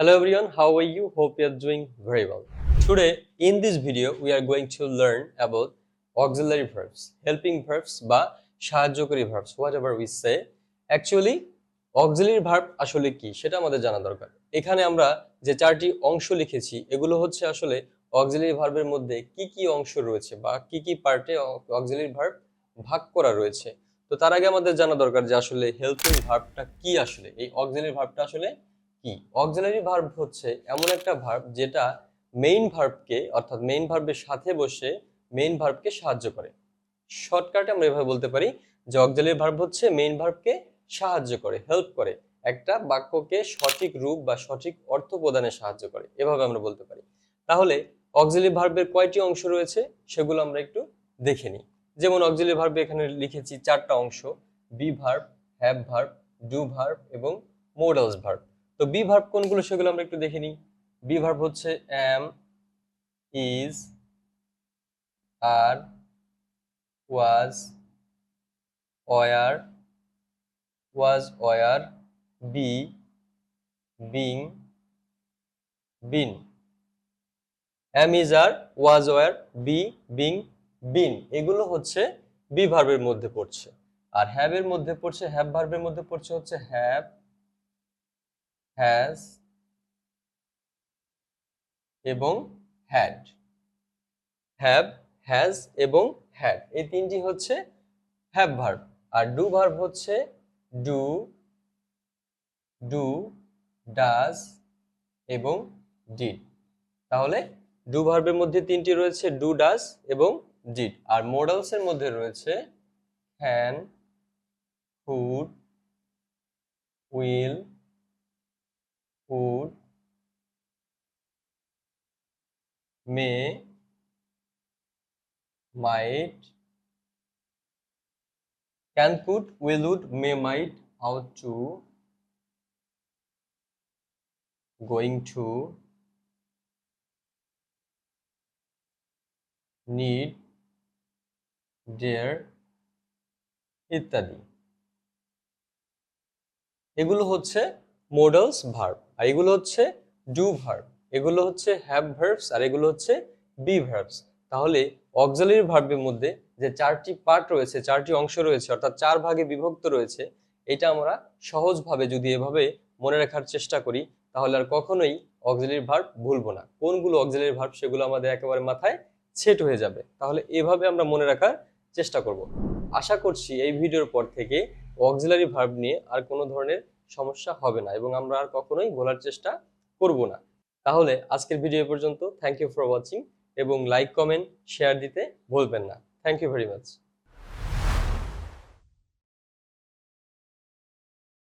Hello everyone, how are you? Hope you are doing very well. Today, in this video, we are going to learn about auxiliary verbs, helping verbs বা সাহায্যকারী verbs, whatever we say. Actually, auxiliary verb আসলে কি সেটা আমাদের জানা দরকার এখানে আমরা যে চারটি অংশ লিখেছি এগুলো হচ্ছে আসলে অক্সিলারি ভার্বের মধ্যে কি কি অংশ রয়েছে বা কি কি পার্টে অক্সিলারি ভার্ব ভাগ করা রয়েছে তো তার আগে আমাদের জানা দরকার যে আসলে হেল্পিং ভার্বটা কি আসলে এই অক্সিলারি ভার্বটা আসলে কি? অক্সিলারি ভার্ব হচ্ছে এমন একটা ভার্ব যেটা মেইন ভার্বকে অর্থাৎ মেইন ভার্বের সাথে বসে মেইন ভার্বকে সাহায্য করে। শর্টকাটে আমরা এভাবে বলতে পারি যে অক্সিলারি ভার্ব হচ্ছে মেইন ভার্বকে সাহায্য করে হেল্প করে। একটা বাক্যকে সঠিক রূপ বা সঠিক অর্থ প্রদানে সাহায্য করে, এভাবে আমরা বলতে পারি। তাহলে অক্সিলারি ভার্বের কয়টি অংশ রয়েছে সেগুলো আমরা একটু দেখে নিই। যেমন অক্সিলারি ভার্বে এখানে লিখেছি চারটা অংশ be verb have verb do verb এবং মোডালস ভার্ব তো বি ভার্ব কোনগুলো সেগুলো আমরা একটু দেখে নিই। বি ভার্ব হচ্ছে am is are was were was were be being been am is are was were be being been এগুলো হচ্ছে বি ভার্বের মধ্যে পড়ছে। আর হ্যাভ এর মধ্যে পড়ছে হ্যাভ ভার্বের মধ্যে পড়ছে হচ্ছে হ্যাভ হ্যাজ এবং হ্যাড হ্যাভ হ্যাজ এবং হ্যাড এই তিনটি হচ্ছে হ্যাভ ভার্ব আর ডু ভার্ব হচ্ছে ডু ডু ডাজ এবং ডিড তাহলে ডু ভার্বের মধ্যে তিনটি রয়েছে ডু ডাজ এবং ডিড আর মোডালস মধ্যে রয়েছে can could will would may might can could will would may might how to going to need dare ইত্যাদি এগুলো হচ্ছে মোডালস ভার্ব আর এগুলো হচ্ছে ডু ভার্ব এগুলো হচ্ছে হ্যাভ ভার্বস আর এগুলো হচ্ছে বি ভার্বস তাহলে অক্সিলারি ভার্বের মধ্যে যে চারটি পার্ট রয়েছে, চারটি অংশ রয়েছে, অর্থাৎ চার ভাগে বিভক্ত রয়েছে, এটা আমরা সহজভাবে যদি এভাবে মনে রাখার চেষ্টা করি, তাহলে আর কখনোই অক্সিলারি ভার্ব ভুলবো না। কোনগুলো অক্সিলারি ভার্ব সেগুলো আমাদের একেবারে মাথায় সেট হয়ে যাবে। তাহলে এভাবে আমরা মনে রাখার চেষ্টা করব। আশা করছি এই ভিডিওর পর থেকে অক্সিলারি ভার্ব নিয়ে আর কোনো ধরনের সমস্যা হবে না এবং আমরা আর কখনোই বলার চেষ্টা করব না। তাহলে আজকের ভিডিও পর্যন্ত। থ্যাংক ইউ ফর ওয়াচিং এবং লাইক কমেন্ট শেয়ার দিতে ভুলবেন না। Thank you very much